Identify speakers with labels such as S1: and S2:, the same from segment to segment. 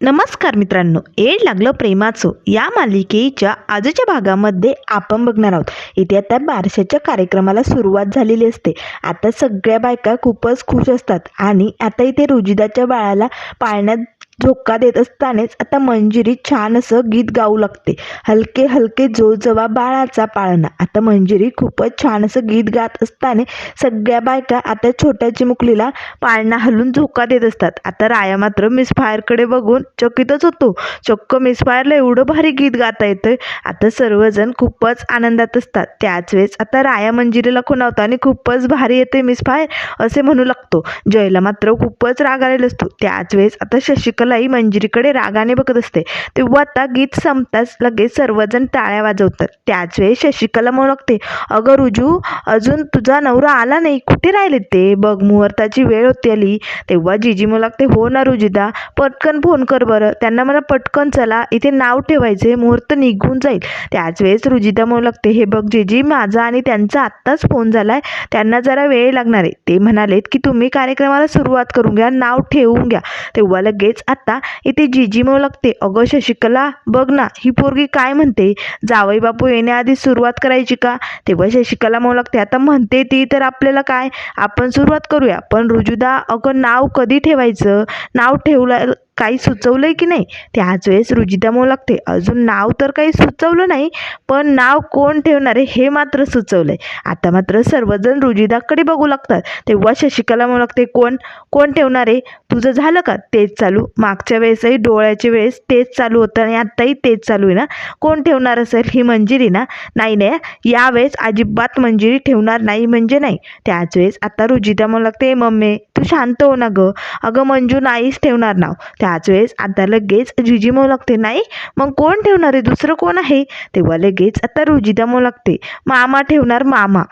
S1: नमस्कार मित्रांनो एड लागलं प्रेमाचं या मालिकेच्या आजच्या भागामध्ये आपण बघणार आहोत. इथे आता बारशाच्या कार्यक्रमाला सुरुवात झालेली असते. आता सगळ्या बायका खूपच खुश असतात आणि आता इथे रुजिदाच्या बाळाला पाळण्यात झोका देत असतानाच आता मंजिरी छान असं गीत गाऊ लागते. हलके हलके जो जवा बाळाचा पाळणा. आता मंजिरी खूपच छान असं गीत गात असताना सगळ्या बायका आता छोट्या चिमुकलीला पाळणा हलून झोका देत असतात. आता राया मात्र मिस फायरकडे बघून चकितच होतो. चक्क मिस फायरला एवढं भारी गीत गाता येतं आता सर्वजण खूपच आनंदात असतात. त्याच वेळेस आता राया मंजिरीला खुणावतो आणि खूपच भारी येते मिस फायर असे म्हणू लागतो. जयला मात्र खूपच राग आलेला असतो. त्याच वेळेस आता शशिकला शशिकलाही मंजिरीकडे रागाने बघत असते. तेव्हा आता गीत संपताच लगेच सर्वजण टाळ्या वाजवतात. त्याच वेळेस शशिकला म्हणू लागते अगं रुजू अजून तुझा नवरा आला नाही. कुठे राहिले ते? बघ मुहूर्ताची वेळ होती आली. तेव्हा जिजी म्हणू लागते हो ना रुजिदा पटकन फोन कर बरं. त्यांना मला पटकन चला. इथे नाव ठेवायचे मुहूर्त निघून जाईल. त्याच वेळेस रुजिदा म्हणू लागते हे बघ जिजी माझा आणि त्यांचा आत्ताच फोन झालाय. त्यांना जरा वेळ लागणार आहे. ते म्हणालेत की तुम्ही कार्यक्रमाला सुरुवात करून घ्या. नाव ठेवून घ्या. तेव्हा लगेच आता इथे जीजी म्हणू लागते अगं शशिकला बघ ना ही पोरगी काय म्हणते? जावई बापू येण्याआधी सुरुवात करायची का? तेव्हा शशिकला म्हणू लागते आता म्हणते ती तर आपल्याला काय? आपण सुरुवात करूया. पण रुजुदा अगं नाव कधी ठेवायचं? नाव ठेवलं काही सुचवलं आहे की नाही? त्याच वेळेस रुजिता म्हणू लागते. अजून नाव तर काही सुचवलं नाही पण नाव कोण ठेवणार आहे हे मात्र सुचवलं आहे आता मात्र सर्वजण रुजिदाकडे बघू लागतात. तेव्हा शशिकला म्हणू लागते कोण? कोण ठेवणार? आहे तुझं झालं का? तेच चालू. मागच्या वेळेसही डोळ्याच्या वेळेस तेच चालू होतं आणि आत्ताही तेच चालू आहे ना? कोण ठेवणार असेल ही मंजिरी ना? नाही नाही यावेळेस अजिबात मंजिरी ठेवणार नाही म्हणजे नाही. त्याच वेळेस आता रुजिता म्हणू लागते मम्मी तू शांत हो ना गं. अगं मंजू नाहीच ठेवणार नाव. त्या त्याच वेळेस आता लगेच जिजी मऊ लागते नाही मग कोण ठेवणार आहे? दुसरं कोण आहे? तेव्हा लगेच आता रुजिता मऊ लागते मामा ठेवणार मामा.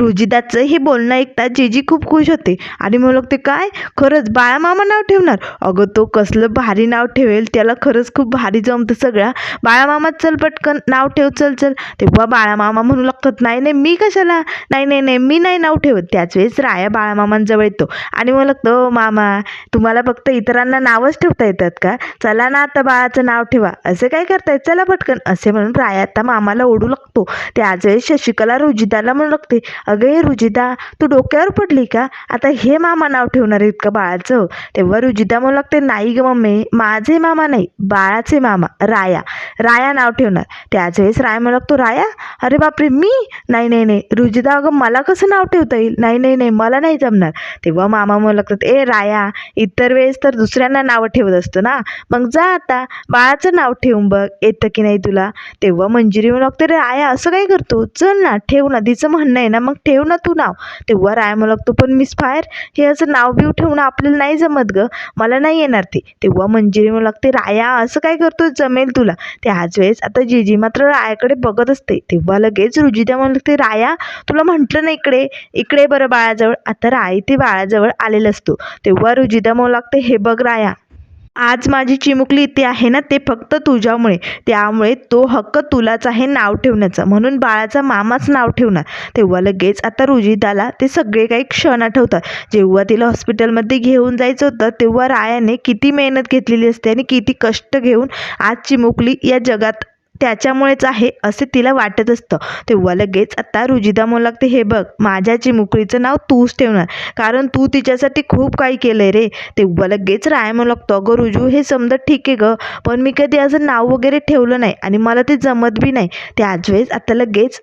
S1: रुजिदाचं हे बोलणं ऐकता जीजी खूप खुश होते आणि मग लागते काय? खरंच बाळामामा नाव ठेवणार? अगं तो कसलं भारी नाव ठेवेल त्याला खरंच खूप भारी जमतं सगळ्या बाळामामा चल पटकन नाव ठेव चल चल. तेव्हा बाळामामा म्हणू लागतात नाही नाही मी कशाला? नाही नाही नाही मी नाही नाव ठेवत. त्याच वेळेस राया बाळामामांजवळ येतो आणि मग लागतो मामा तुम्हाला फक्त इतरांना नावच ठेवता येतात का? चला ना आता बाळाचं नाव ठेवा. असे काय करताय चला पटकन. असे म्हणून राया आता मामाला ओढू लागतो. त्याच वेळेस शशिकला रुजिताला म्हणू लागते अगं हे रुजिता तू डोक्यावर पडली का? आता हे मामा नाव ठेवणार आहे इतकं बाळाचं? तेव्हा रुजिता म्हणू लागते नाही ग मम्मी माझे मामा नाही बाळाचे मामा राया. राया नाव ठेवणार. त्याच वेळेस राया म्हणू लागतो राया? अरे बापरे मी? नाही नाही नाही. रुजिता अगं मला कसं नाव ठेवता येईल? नाही नाही नाही मला नाही जमणार. तेव्हा मामा म्हणू लागतात ए राया इतर वेळेस तर दुसऱ्यांना नावं ठेवत असतो ना? मग जा आता बाळाचं नाव ठेवून बघ येतं की नाही तुला? तेव्हा मंजिरी म्हणू लागते रे राया असं काय करतो? चल ना ठेव ना तिचं म्हणणं आहे ना मग ठेव ना तू नाव. तेव्हा राया म्हणू लागतो पण मिस फायर हे असं नाव बिव ठेवणं आपल्याला नाही जमत ग. मला नाही येणार ते. तेव्हा मंजिरी म्हणू लागते राया असं काय करतो जमेल तुला. त्याच वेळेस आता जीजी मात्र रायाकडे बघत असते. तेव्हा लगेच रुजिता म्हणू लागते राया तुला म्हटलं ना इकडे इकडे बरं बाळाजवळ. आता राय ते बाळाजवळ आलेलं असतो. तेव्हा रुजिता म्हणू लागते हे बघ राया. आज माझी चिमुकली इथे आहे ना ते फक्त तुझ्यामुळे. त्यामुळे तो हक्क तुलाच आहे नाव ठेवण्याचा. म्हणून बाळाचा मामाच नाव ठेवणार. तेव्हा लगेच आता रुजिताला ते सगळे काही क्षण आठवतात. जेव्हा तिला हॉस्पिटलमध्ये घेऊन जायचं होतं तेव्हा रायाने किती मेहनत घेतलेली असते आणि किती कष्ट घेऊन आज चिमुकली या जगात त्याच्यामुळेच आहे असे तिला वाटत असतं. तेव्हा लगेच आता रुजिदा म्हणू लागते हे बघ माझ्या चिमुकलीचं नाव तूच ठेवणार. कारण तू तिच्यासाठी खूप काही केलं आहे रे. तेव्हा लगेच राय म्हणू लागतो अगं रुजू हे समजा ठीक आहे गं पण मी कधी असं नाव वगैरे ठेवलं नाही आणि मला ते जमत बी नाही. त्याच वेळेस आता लगेच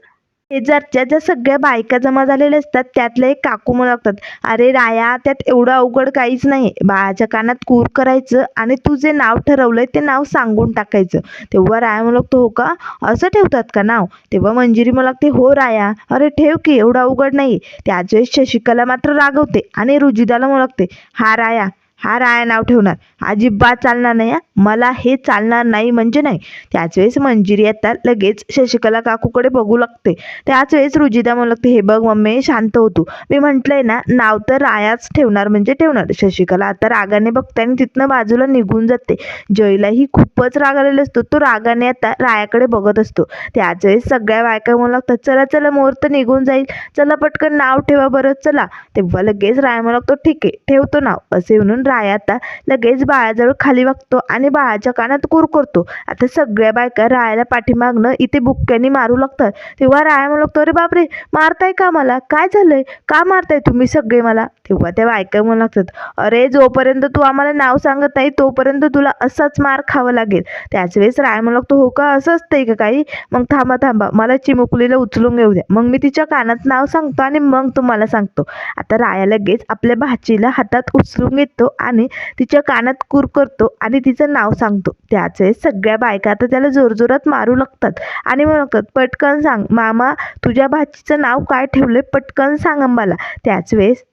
S1: शेजारच्या ज्या सगळ्या बायका जमा झालेल्या असतात त्यातले एक काकू मला लागतात अरे राया त्यात एवढं अवघड काहीच नाही. बाळाच्या कानात कूर करायचं आणि तू जे नाव ठरवलंय ते नाव सांगून टाकायचं. तेव्हा राया म्हणू लागतो हो का? असं ठेवतात का नाव? तेव्हा मंजिरी मला लागते हो राया. अरे ठेव की एवढं अवघड नाही. त्याच वेळेस शशिकला मात्र रागवते आणि रुजिदाला मला लागते हा राया हा राया नाव ठेवणार. अजिबात चालणार नाही हा. मला हे चालणार नाही म्हणजे नाही. त्याच वेळेस मंजिरी आता लगेच शशिकला काकूकडे बघू लागते. त्याच वेळेस रुजिदा म्हणू लागते हे बघ मम्मी शांत होतो मी म्हटलंय ना नाव तर रायाच ठेवणार म्हणजे ठेवणार. शशिकला आता रागाने बघते आणि तिथनं बाजूला निघून जाते. जयलाही खूपच राग आलेला असतो. तो रागाने आता रायाकडे बघत असतो. त्याच वेळेस सगळ्या बायका म्हणू लागतात चला चला मुहूर्त निघून जाईल. चला पटकन नाव ठेवा बरं चला. तेव्हा लगेच राया म्हणू लागतो ठीक आहे ठेवतो नाव. असे म्हणून राया आता लगेच बाळाजवळ खाली वागतो आणि बाळाच्या कानात कुर करतो. आता सगळ्या बायका रायाला पाठीमागनं इथे बुक्क्यांनी मारू लागतात. तेव्हा राया म्हणू लागतो अरे बापरे मारताय का मला? काय झालंय? का मारताय तुम्ही सगळे मला? तेव्हा त्या बायका म्हणू लागतात अरे जोपर्यंत तू आम्हाला नाव सांगत नाही तोपर्यंत तुला असाच मार खावा लागेल. त्याच वेळेस राय म्हणू लागतो हो का? असं असतंय का काही? मग थांबा थांबा. मला चिमुकलीला उचलून घेऊ द्या. मग मी तिच्या कानात नाव सांगतो आणि मग तुम्हाला सांगतो. आता राया लगेच आपल्या भाचीला हातात उचलून घेतो आणि तिच्या कानात कूर करतो आणि तिचं नाव सांगतो. त्याच वेळेस सगळ्या बायका आता त्याला जोरजोरात मारू लागतात. आणि म्हणतात पटकन सांग मामा तुझ्या भाचीचं नाव काय ठेवलंय? पटकन सांग मला त्याच वेळेस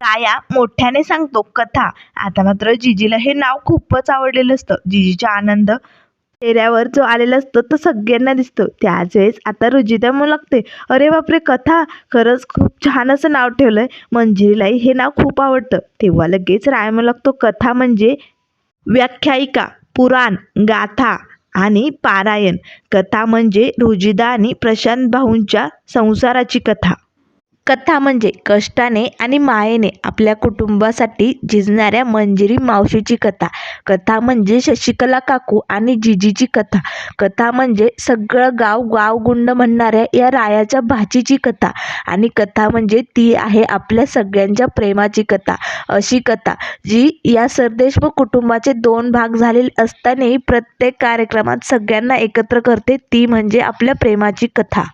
S1: राया मोठ्याने सांगतो कथा. आता मात्र जिजीला हे नाव खूपच आवडलेलं असतं. जिजीचा आनंद चेहऱ्यावर जो आलेला असतो तो सगळ्यांना दिसतो. त्याच वेळेस आता रुजिता म्हणू लागते अरे बापरे कथा! खरंच खूप छान असं नाव ठेवलंय. मंजिरीलाही हे नाव खूप आवडतं. तेव्हा लगेच राय म्हणू लागतो कथा म्हणजे व्याख्यायिका पुराण गाथा आणि पारायण. कथा म्हणजे रुजिदा आणि प्रशांत भाऊंच्या संसाराची कथा. कथा म्हणजे कष्टाने आणि मायेने आपल्या कुटुंबासाठी झिजणाऱ्या मंजिरी मावशीची कथा. कथा म्हणजे शशिकला काकू आणि जिजीची कथा. कथा म्हणजे सगळं गाव गावगुंड म्हणणाऱ्या या रायाच्या भाचीची कथा. आणि कथा म्हणजे ती आहे आपल्या सगळ्यांच्या प्रेमाची कथा. अशी कथा जी या सरदेशमुख कुटुंबाचे दोन भाग झालेले असतानाही प्रत्येक कार्यक्रमात सगळ्यांना एकत्र करते ती म्हणजे आपल्या प्रेमाची कथा.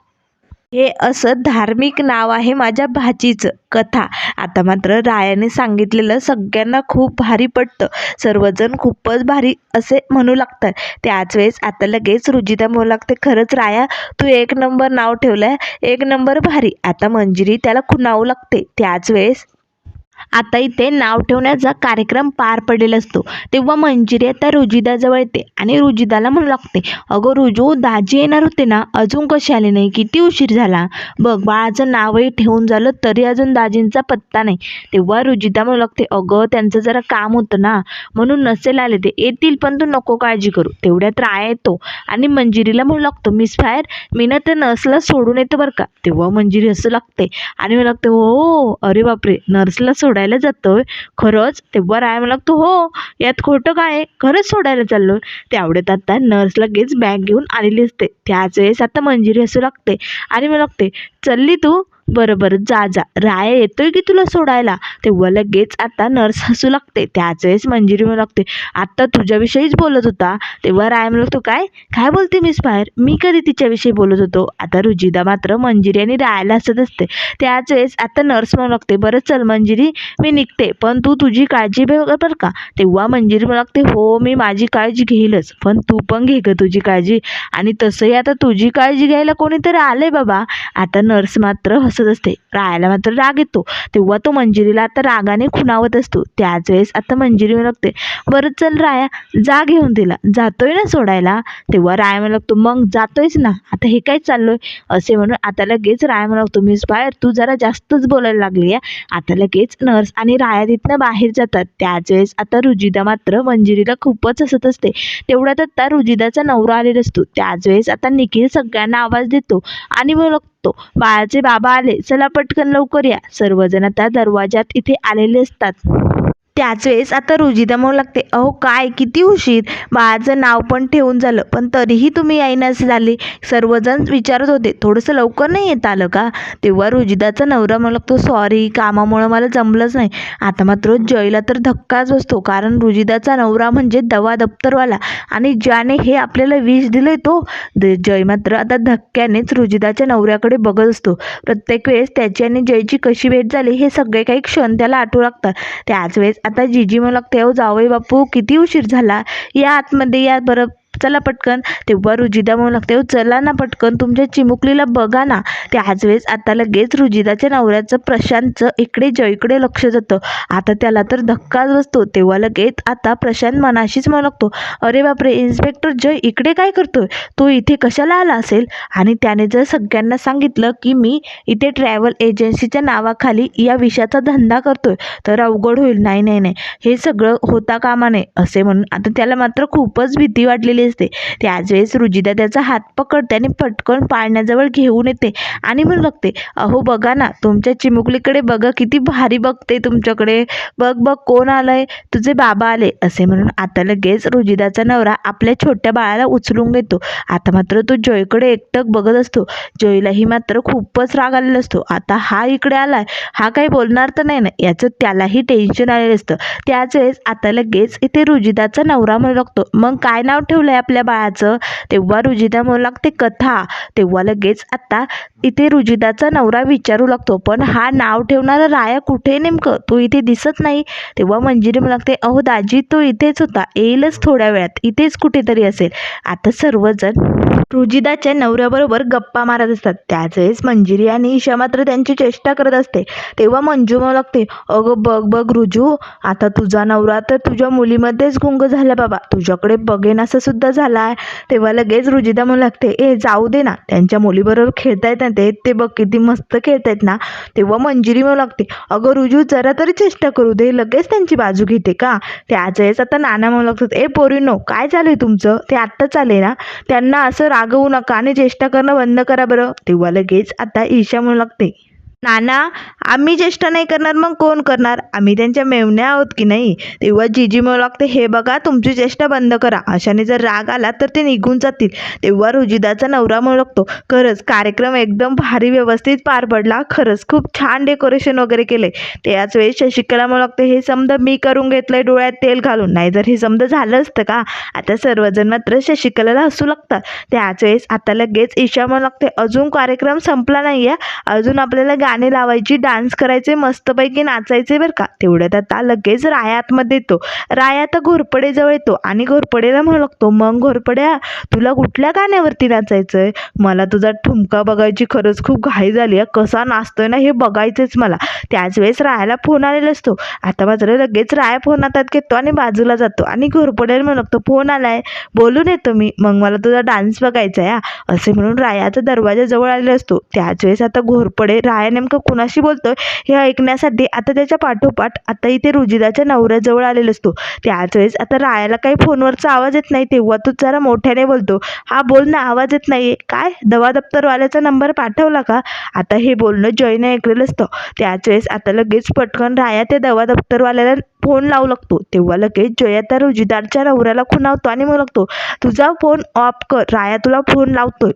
S1: हे असं धार्मिक नाव आहे माझ्या भाचीचं कथा. आता मात्र रायाने सांगितलेलं सगळ्यांना खूप भारी पडतं सर्वजण खूपच भारी असे म्हणू लागतात. त्याच वेळेस आता लगेच रुजिता म्हणू लागते खरंच राया तू एक नंबर नाव ठेवलं आहे एक नंबर भारी. आता मंजिरी त्याला खुणावू लागते. त्याच वेळेस आता इथे नाव ठेवण्याचा कार्यक्रम पार पडलेला असतो. तेव्हा मंजिरी आता रुजिदाजवळ येते आणि रुजिदाला म्हणू लागते अगं रुजू दाजी येणार होते ना? अजून कसे आले नाही? किती उशीर झाला? बघ बाळाचं नावही ठेवून झालं तरी अजून दाजींचा पत्ता नाही. तेव्हा रुजिदा म्हणू लागते अगं त्यांचं जरा काम होतं ना म्हणून नसेल आले ते. येतील पण तू नको काळजी करू. तेवढ्यात राया येतो आणि मंजिरीला म्हणू लागतो मिस फायर मी ना त्या नर्सला सोडून येतो बरं का? तेव्हा मंजिरी असं लागते आणि मला लागते हो, हो अरे बापरे नर्सला सोडायला जातोय. खरंच तेव्हा राय मला लागतो हो यात खोटं काय खरंच सोडायला चाललो त्यावेळेत आता नर्स लगेच बॅग घेऊन आलेली असते. त्याच वेळेस आता मंजिरी असू लागते. आणि मला लागते चलली तू बरं बरं जा जा. राया येतोय की तुला सोडायला? तेव्हा लगेच आता नर्स हसू लागते. त्याच वेळेस मंजिरी म्हणू लागते. आत्ता तुझ्याविषयीच बोलत होता. तेव्हा राय म्हणू लागतो काय? काय बोलते मिस बाहेर? मी कधी तिच्याविषयी बोलत होतो? आता रुजिदा मात्र मंजिरी आणि रायाला हसत असते. त्याच वेळेस आता नर्स म्हणू लागते बरं चल मंजिरी मी निघते. पण तू तुझी काळजी घे बरं का? तेव्हा मंजिरी म्हणू लागते हो मी माझी काळजी घेईलच. पण तू पण घे गं तुझी काळजी. आणि तसंही आता तुझी काळजी घ्यायला कोणीतरी आलंय बाबा. आता नर्स मात्र हसत असते. रायाला मात्र राग येतो. तेव्हा तो मंजिरीला आता रागाने खुणावत असतो. त्याच वेळेस आता मंजिरी म्हणते लागते बरं चल राया जा घेऊन तिला. जातोय ना सोडायला? तेव्हा राय म्हणू लागतो मग जातोयच ना? आता हे काय चाललोय? असे म्हणून आता लगेच राय म्हणू लागतो मिस बाहेर तू जरा जास्तच बोलायला लागली आहे. आता लगेच नर्स आणि राया तिथनं बाहेर जातात. त्याच वेळेस आता रुजिदा मात्र मंजिरीला खूपच हसत असते. तेवढ्यात आता रुजिदाचा नवरा आलेला असतो. त्याच वेळेस आता निखिल सगळ्यांना आवाज देतो आणि मग लागतो बाळाचे बाबा आले चला पटकन लवकर या. सर्वजण आता दरवाजात इथे आलेले असतात. त्याच वेळेस आता रुजिदा म्हणू लागते. अहो काय? किती उशीर? बाळाचं नाव पण ठेवून झालं. पण तरीही तुम्ही येईनासे झाले. सर्वजण विचारत होते थोडंसं लवकर नाही येत आलं का? तेव्हा रुजिदाचा नवरा म्हणू लागतो सॉरी कामामुळं मला जमलंच नाही. आता मात्र जयला तर धक्काच बसतो कारण रुजिदाचा नवरा म्हणजे दवा दप्तरवाला. आणि ज्याने हे आपल्याला विष दिलंय तो द- जय मात्र आता धक्क्यानेच रुजिदाच्या नवऱ्याकडे बघत असतो. प्रत्येक वेळेस त्याची आणि जयची कशी भेट झाली हे सगळे काही क्षण त्याला आठवू लागतात. त्याच वेळेस आता जिजी म्हणू लागते अहो जावई बापू किती उशीर झाला? या आतमध्ये या बरं चला पटकन. तेव्हा रुजिदा म्हणू लागते चला ना पटकन तुमच्या चिमुकलीला बघा ना. ते वेळेस आता लगेच रुजिदाच्या नवऱ्याचं प्रशांतचं इकडे जयकडे लक्ष जातं. आता त्याला तर धक्काच बसतो. तेव्हा लगेच आता प्रशांत मनाशीच म्हणू लागतो अरे बापरे इन्स्पेक्टर जय इकडे काय करतोय? तो इथे कशाला आला असेल? आणि त्याने जर सगळ्यांना सांगितलं की मी इथे ट्रॅव्हल एजन्सीच्या नावाखाली या विषयाचा धंदा करतोय तर अवघड होईल. नाही नाही नाही. हे सगळं होता कामा नये असे म्हणून आता त्याला मात्र खूपच भीती वाटलेली असते. असते त्याच वेळेस रुजिदा त्याचा हात पकडते आणि पटकन पाळण्याजवळ घेऊन येते आणि म्हणू लागते अहो बघा ना तुमच्या चिमुकलीकडे बघा किती भारी बघते तुमच्याकडे. बघ बघ कोण आलंय? तुझे बाबा आले. असे म्हणून आता लगेच रुजिदाचा नवरा आपल्या छोट्या बाळाला उचलून घेतो. आता मात्र तो जयकडे एकटक बघत असतो. जयलाही मात्र खूपच राग आलेला असतो. आता हा इकडे आलाय. हा काही बोलणार तर नाही ना? याचं त्यालाही टेन्शन आलेलं असतं. त्याच वेळेस आता लगेच इथे रुजिदाचा नवरा म्हणू लागतो मग काय नाव ठेवलं आहे आपल्या बाळाचं. तेव्हा रुजिदा म्हणू लागते कथा. तेव्हा लगेच आता इथे रुजिदाचा नवरा विचारू लागतो पण हा नाव ठेवणारा राया कुठे नेमकं? तो इथे दिसत नाही. तेव्हा मंजिरी म्हणू लागते अहो दाजी तो इथेच होता. येईलच थोड्या वेळात. इथेच कुठेतरी असेल. आता सर्वजण रुजिदाच्या नवऱ्याबरोबर गप्पा मारत असतात. त्याच वेळेस मंजिरी आणि ईशा मात्र त्यांची चेष्टा करत असते. तेव्हा मंजू म्हणू लागते अगं बघ बघ रुजू. आता तुझा नवरा तर तुझ्या मुलीमध्येच गुंग झाला बाबा. तुझ्याकडे बघेन असं सुद्धा झाला आहे. तेव्हा लगेच रुजिदा म्हणू लागते ए जाऊ दे ना. त्यांच्या मुलीबरोबर खेळतायत ना ते. ते बघ किती मस्त खेळतायत ना. तेव्हा मंजिरी म्हणू लागते अगं रुजू जरा तरी चेष्टा करू दे. लगेच त्यांची बाजू घेते का? त्याच वेळेस आता नाना म्हणू लागतात ए पोरीनो काय चालू आहे तुमचं? ते आत्ताच आले ना. त्यांना असं रागवू नका आणि चेष्टा करणं बंद करा बरं. तेव्हा लगेच आता ईशा म्हणू लागते नाना आम्ही चेष्टा नाही करणार मग कोण करणार? आम्ही त्यांच्या मेवण्या आहोत की नाही? तेव्हा जीजी म्हणू लागते हे बघा तुमची चेष्टा बंद करा. अशाने जर राग आला तर ते निघून जातील. तेव्हा रुजिदाचा नवरा म्हणू लागतो खरंच कार्यक्रम एकदम भारी व्यवस्थित पार पडला. खरंच खूप छान डेकोरेशन वगैरे केले त्याच वेळेस शशिकला म्हणू लागते हे समजा मी करून घेतलंय डोळ्यात तेल घालून. नाही जर हे समजा झालं असतं का? आता सर्वजण मात्र शशिकलाला हसू लागतात. त्याच वेळेस आता लगेच ईशा म्हणू लागते अजून कार्यक्रम संपला नाही आहे अजून आपल्याला गाणे लावायची डान्स करायचे मस्तपैकी नाचायचे बरं का. तेवढ्यात आता लगेच रायातमध्ये येतो. रायात आता घोरपडेजवळ येतो आणि घोरपडेला म्हणतो लागतो मग घोरपड्या तुला कुठल्या गाण्यावरती नाचायचं आहे मला तुझा ठुमका बघायची खरंच खूप घाई झाली आहे. कसा नाचतोय ना हे बघायचंच मला. त्याच वेळेस रायाला फोन आलेला असतो. आता मात्र लगेच राया फोन हातात घेतो आणि बाजूला जातो आणि घोरपडेला म्हणतो लागतो फोन आलाय. बोलून येतो मी मग मला तुझा डान्स बघायचा आहे हा. असे म्हणून रायाचा दरवाजाजवळ आलेला असतो. त्याच वेळेस आता घोरपडे रायाने नेमकं कुणाशी बोलतोय हे ऐकण्यासाठी आता त्याच्या पाठोपाठ आता इथे रुजिदाच्या नवऱ्याजवळ आलेला असतो. त्याच वेळेस आता रायाला काही फोनवरचा आवाज येत नाही तेव्हा तो जरा मोठ्याने बोलतो हा बोल ना आवाज येत नाहीये. काय? दवा दप्तरवाल्याचा नंबर पाठवला का? आता हे बोलणं जयने ऐकलेलं असतं. त्याच वेळेस आता लगेच पटकन राया त्या दवा दप्तरवाल्याला फोन लावू लागतो. तेव्हा लगेच जय आता रुजिदारच्या नवऱ्याला खुणावतो आणि मग लागतो तुझा फोन ऑफ कर राया तुला फोन लावतोय.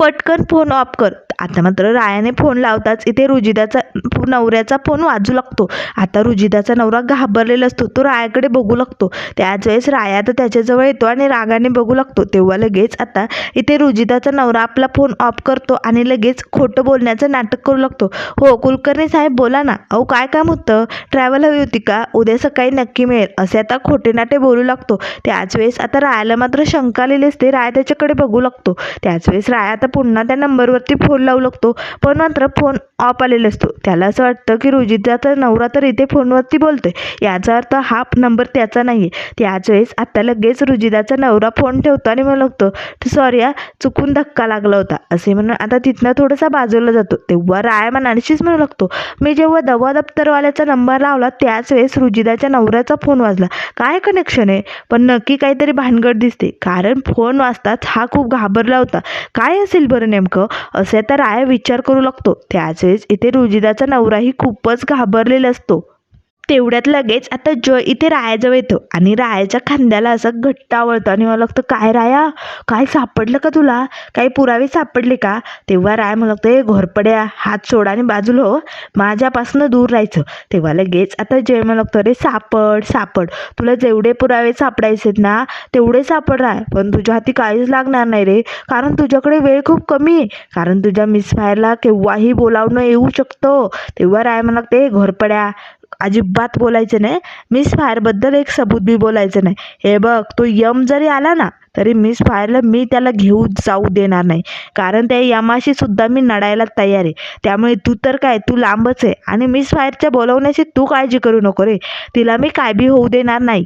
S1: पटकन फोन ऑफ कर. आता मात्र रायाने फोन लावताच इथे रुजिदाचा नवऱ्याचा फोन वाजू लागतो. आता रुजिदाचा नवरा घाबरलेला असतो. तो रायाकडे बघू लागतो. त्याच वेळेस राया तर त्याच्याजवळ येतो आणि रागाने बघू लागतो. तेव्हा लगेच आता इथे रुजिदाचा नवरा आपला फोन ऑफ करतो आणि लगेच खोटं बोलण्याचं नाटक करू लागतो. हो कुलकर्णी साहेब बोला ना. अहो काय काम होतं? ट्रॅव्हल हवी होती का? उद्या सकाळी नक्की मिळेल. असे आता खोटे नाटे बोलू लागतो. त्याच वेळेस आता रायाला मात्र शंका आलेली असते. राया त्याच्याकडे बघू लागतो. त्याच वेळेस राया आता पुन्हा त्या नंबरवरती फोन लावू लागतो. पण मात्र फोन ऑफ आलेला असतो. त्याला असं वाटतं की रुजिताचा नवरा तर इथे फोनवरती बोलतोय. याचा अर्थ हा नंबर त्याचा नाही आहे त्याच वेळेस आता लगेच रुजिदाचा नवरा फोन ठेवतो आणि म्हणू लागतो सॉरी हा चुकून धक्का लागला होता. असे म्हणून आता तिथनं थोडासा बाजूला जातो. तेव्हा राय मनाशीच म्हणू लागतो मी जेव्हा दवा दप्तरवाल्याचा नंबर लावला त्याच वेळेस रुजिदाच्या नवऱ्याचा फोन वाजला. काय कनेक्शन आहे? पण नक्की काहीतरी भानगड दिसते. कारण फोन वाजताच हा खूप घाबरला होता. काय असेल बरं नेमकं? असे आता राया विचार करू लागतो. त्याच वेळेस इथे रुजिदाचा नवराही खूपच घाबरलेला असतो. तेवढ्यात लगेच आता जय इथे रायाजवळ येतो. आणि रायाच्या खांद्याला असं घट्ट आवळतं. आणि मला लागतं काय राया? काय सापडलं का तुला? काही पुरावे सापडले का? तेव्हा राय मला लागतं ए घोरपड्या हात सोडा आणि बाजूला हो. माझ्यापासनं दूर राहायचं. तेव्हा लगेच आता जय मला लागतं अरे सापड सापड. तुला जेवढे पुरावे सापडायचेत ना तेवढे सापड राय. पण तुझ्या हाती काहीच लागणार नाही रे. कारण तुझ्याकडे वेळ खूप कमी आहे. कारण तुझ्या मिसफायरला केव्हाही बोलावणं येऊ शकतो. तेव्हा राय मला लागते "ए, घोरपड्या अजिबात बोलायचं नाही. मिस फायरबद्दल एक सबूत बी बोलायचं नाही. हे बघ तो यम जरी आला ना तरी मिस फायरला मी त्याला घेऊ जाऊ देणार नाही. कारण त्या यमाशी सुद्धा मी लढायला तयार आहे. त्यामुळे तू तर काय तू लांबच आहे. आणि मिस फायरच्या बोलवण्याची तू काळजी करू नको रे. तिला मी काय बी होऊ देणार नाही.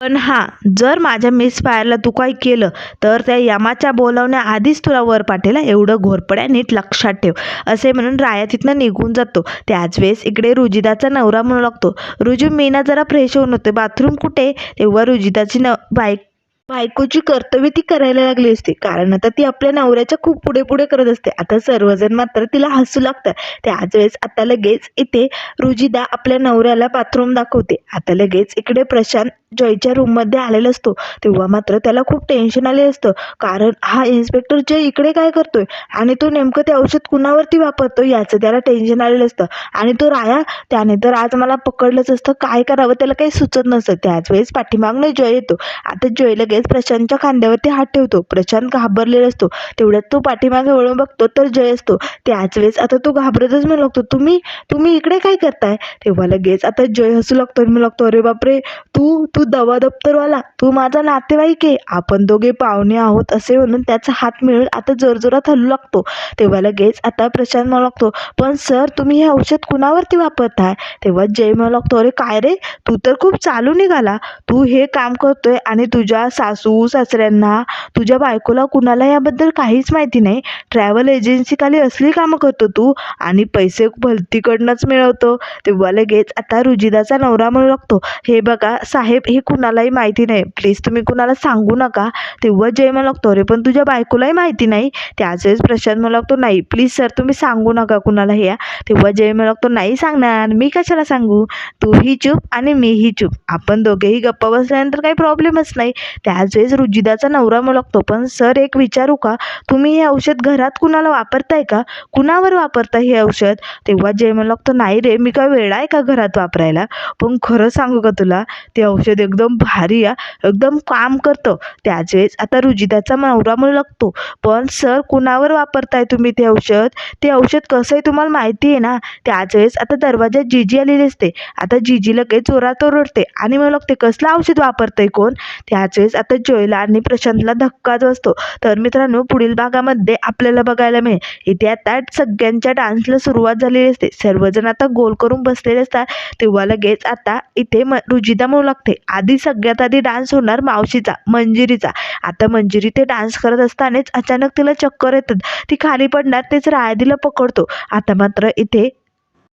S1: पण हां जर माझ्या मिस फायरला तू काही केलं तर त्या यमाच्या बोलावण्याआधीच तुला वर पाठेला एवढं घोरपड्या नीट लक्षात ठेव. असे म्हणून राया तिथनं निघून जातो. त्याच वेळेस इकडे रुजिदाचा नवरा म्हणू लागतो. रुजू मी ना जरा फ्रेश होऊन होते. बाथरूम कुठे? तेव्हा रुजिदाची न बाईक बायकोची कर्तव्य ती करायला लागली असते. कारण आता ती आपल्या नवऱ्याच्या खूप पुढे पुढे करत असते. आता सर्वजण मात्र तिला हसू लागतात. त्याच वेळेस आता लगेच इथे रुजिदा आपल्या नवऱ्याला बाथरूम दाखवते. आता लगेच इकडे प्रशांत जयच्या रूममध्ये आलेला असतो. तेव्हा मात्र त्याला खूप टेन्शन आले असतं. कारण हा इन्स्पेक्टर जय इकडे काय करतोय? आणि तो नेमकं ते औषध कुणावरती वापरतो याचं त्याला टेन्शन आलेलं असतं. आणि तो राया त्याने तर आज मला पकडलंच असतं. काय करावं? त्याला काही सुचत नसतं. त्याच वेळेस पाठीमागनं जय येतो. आता जय लगेच प्रशांतच्या खांद्यावरती हात ठेवतो. प्रशांत घाबरलेला असतो. तेवढ्यात तो पाठीमागे वळून बघतो तर जय असतो. त्याच वेळेस आता तो घाबरतच म्हणू लागतो तुम्ही तुम्ही इकडे काय करताय? तेव्हा लगेच आता जय हसू लागतो आणि म्हणू लागतो अरे बापरे! तू तू दवा दप्तरवाला तू माझा नातेवाईक आहे. आपण दोघे पाहुणे आहोत असे म्हणून त्याचा हात मिळून आता जोरजोरात हलू लागतो. तेव्हा लगेच आता प्रशांत म्हणू लागतो पण सर तुम्ही हे औषध कुणावरती वापरताय? तेव्हा जय म्हणू लागतो अरे काय रे? तू तर खूप चालू निघाला. तू हे काम करतोय आणि तुझ्या सासू सासऱ्यांना तुझ्या बायकोला कुणाला याबद्दल काहीच माहिती नाही. ट्रॅव्हल एजन्सीखाली असली कामं करतो तू आणि पैसे भलतीकडनंच मिळवतो. तेव्हा लगेच आता रुजिदाचा नवरा म्हणू लागतो. हे बघा साहेब हे कुणालाही माहिती नाही. प्लीज तुम्ही कुणाला सांगू नका. तेव्हा जय म्हणू लागतो. अरे पण तुझ्या बायकोलाही माहिती नाही. त्याच वेळेस प्रशांत म्हणू लागतो नाही प्लीज सर तुम्ही सांगू नका कुणाला हे तेव्हा जय म्हणू लागतो नाही सांगणार. मी कशाला सांगू? तूही चूप आणि मीही चूप. आपण दोघेही गप्पा बसल्यानंतर काही प्रॉब्लेमच नाही. त्या त्याच वेळेस रुजिदाचा नवरा म्हणू लागतो पण सर एक विचारू का? तुम्ही हे औषध घरात कुणाला वापरताय का? कुणावर वापरताय हे औषध? तेव्हा जय म्हणू लागतो नाही रे मी काय वेळा आहे का घरात वापरायला? पण खरं सांगू का तुला? ते औषध एकदम भारी आहे एकदम काम करतं. त्याच वेळेस आता रुजिदाचा नवरा म्हणू लागतो पण सर कुणावर वापरताय तुम्ही ते औषध? ते औषध कसं आहे तुम्हाला माहिती आहे ना? त्याच वेळेस आता दरवाजात जिजी आलेली असते. आता जिजी लगेच चोरात ओरडते. आणि म्हणू लागते कसलं औषध वापरतंय कोण? त्याच वेळेस आता जयला आणि प्रशांतला धक्काच बसतो. तर मित्रांनो पुढील भागामध्ये आपल्याला बघायला मिळेल. इथे आता सगळ्यांच्या डान्सला सुरुवात झालेली असते. सर्वजण आता गोल करून बसलेले असतात. तेव्हा लगेच आता इथे म रुजिदा म्हणू लागते. आधी सगळ्यात आधी डान्स होणार मावशीचा मंजिरीचा. आता मंजिरी ते डान्स करत असतानाच अचानक तिला चक्कर येतात. ती खाली पडणार तेच रायदीला पकडतो. आता मात्र इथे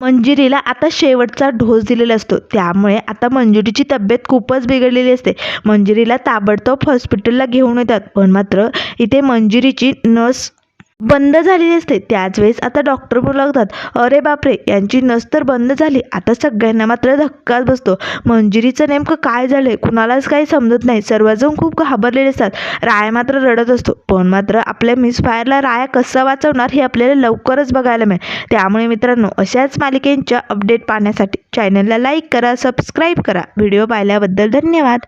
S1: मंजिरीला आता शेवटचा ढोस दिलेला असतो. त्यामुळे आता मंजिरीची तब्येत खूपच बिघडलेली असते. मंजिरीला ताबडतोब हॉस्पिटलला घेऊन येतात. पण मात्र इथे मंजिरीची नस बंद झालेली असते. त्याच वेळेस आता डॉक्टर बोलू लागतात अरे बापरे यांची नस तर बंद झाली. आता सगळ्यांना मात्र धक्काच बसतो. मंजिरीचं नेमकं काय झालंय कुणालाच काही समजत नाही. सर्वजण खूप घाबरलेले असतात. राया मात्र रडत असतो. पण मात्र आपल्या मिस फायरला राया कसं वाचवणार हे आपल्याला लवकरच बघायला मिळेल. त्यामुळे मित्रांनो अशाच मालिकेंच्या अपडेट पाहण्यासाठी चॅनलला लाईक करा सबस्क्राईब करा. व्हिडिओ पाहिल्याबद्दल धन्यवाद.